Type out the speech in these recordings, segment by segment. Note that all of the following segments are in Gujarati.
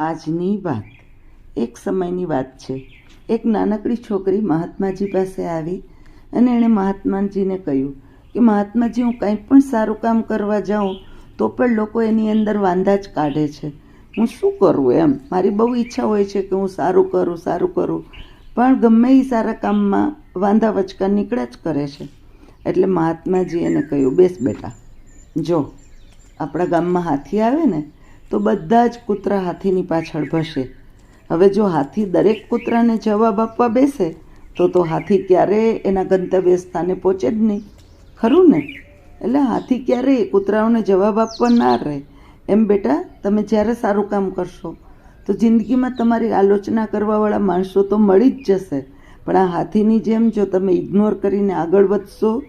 આજની વાત. એક સમયની વાત છે. એક નાનકડી છોકરી મહાત્માજી પાસે આવી અને એણે મહાત્માજીને કહ્યું કે, મહાત્માજી, હું કંઈ પણ સારું કામ કરવા જાઉં, તો પણ લોકો એની અંદર વાંધા જ કાઢે છે. હું શું કરું એમ? મારી બહુ ઈચ્છા હોય છે કે હું સારું કરું સારું કરું. પણ ગમે એ સારા કામમાં વાંધા વચકા નીકળ્યા જ કરે છે. એટલે મહાત્માજી એને કહ્યું, બેસ બેટા, જો, આપણા ગામમાં હાથી આવે ને તો બધા જ કૂતરા હાથીની પાછળ ભશે હવે જો હાથી દરેક કૂતરાને જવાબ આપવા બેસે, તો તો હાથી ક્યારેય એના ગંતવ્ય સ્થાને પહોંચે જ નહીં. ખરું ને? એટલે હાથી ક્યારેય કૂતરાઓને જવાબ આપવા ના રહે. એમ બેટા, તમે જ્યારે સારું કામ કરશો, તો જિંદગીમાં તમારી આલોચના કરવાવાળા માણસો તો મળી જ જશે. પણ આ હાથીની જેમ જો તમે ઇગ્નોર કરીને આગળ વધશો,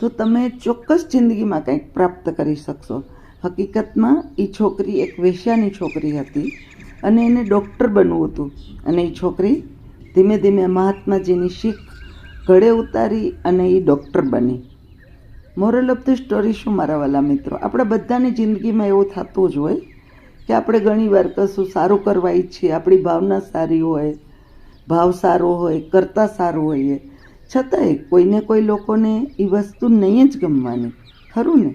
તો તમે ચોક્કસ જિંદગીમાં કંઈક પ્રાપ્ત કરી શકશો. હકીકતમાં એ છોકરી એક વેશ્યાની છોકરી હતી અને એને ડૉક્ટર બનવું હતું. અને એ છોકરી ધીમે ધીમે મહાત્માજીની શીખ ઘડે ઉતારી અને એ ડૉક્ટર બની. મોરલ ઓફ ધ સ્ટોરી શું મારા વાલા મિત્રો? આપણે બધાની જિંદગીમાં એવું થતું જ હોય કે આપણે ઘણીવાર કશું સારું કરવા ઈચ્છીએ, આપણી ભાવના સારી હોય, ભાવ સારો હોય, કરતાં સારું હોઈએ. છતાંય કોઈને કોઈ લોકોને એ વસ્તુ નહીં જ ગમવાની. ખરું ને?